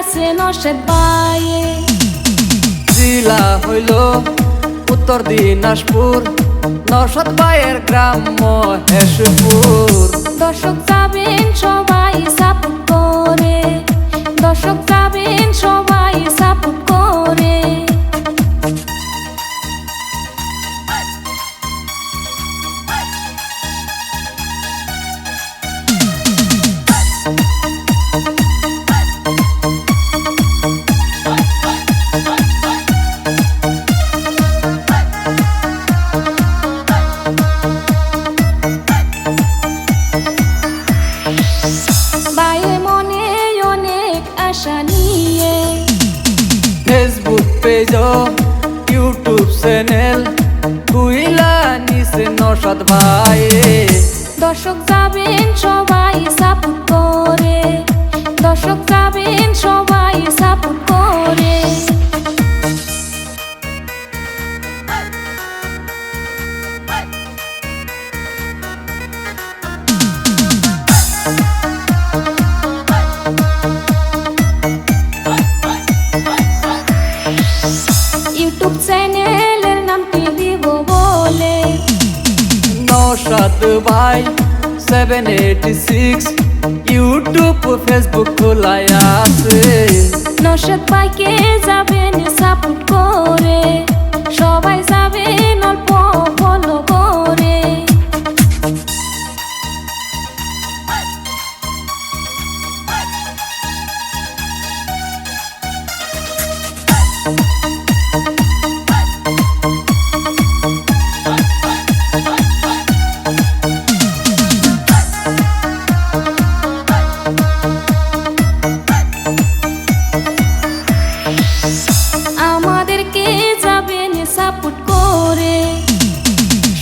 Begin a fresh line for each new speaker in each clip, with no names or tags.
নসেদ বাইয়ে
জিলা হইল উত্তর দিনাজপুর নরসদ বাইয়ের গ্রাম মহেশপুর
দর্শক যাবেন সবাই সাপোর্ট। আশা নিয়ে
ফেসবুক পেজ ইউটিউব চ্যানেল কুইলা নিছে নরসদ বাইয়ে
দর্শক যাবেন সবাই ইউটিউব চ্যানেলের নামটি দিব বলে?
নরসদ ভাই seven eighty six YouTube Facebook খোলায় আছে।
নশদ ভাইকে যাবেন সাপোর্ট করে।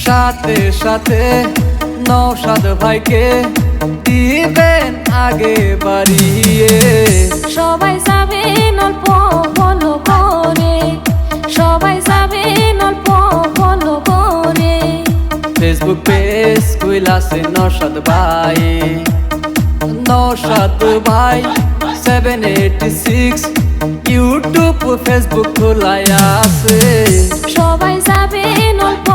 সাথে সাথে নৌসাদ ভাইকে দিবেন আগে বাড়িয়ে।
সবাই যাবেন অল্প ফলো করে সবাই যাবেন অল্প ফলো করে
ফেসবুক পেজ কুইলাসে নৌসাদ ভাই। নৌসাদ ভাই seven eighty six YouTube Facebook খোলাই আছে।
সবাই যাবেন অল্প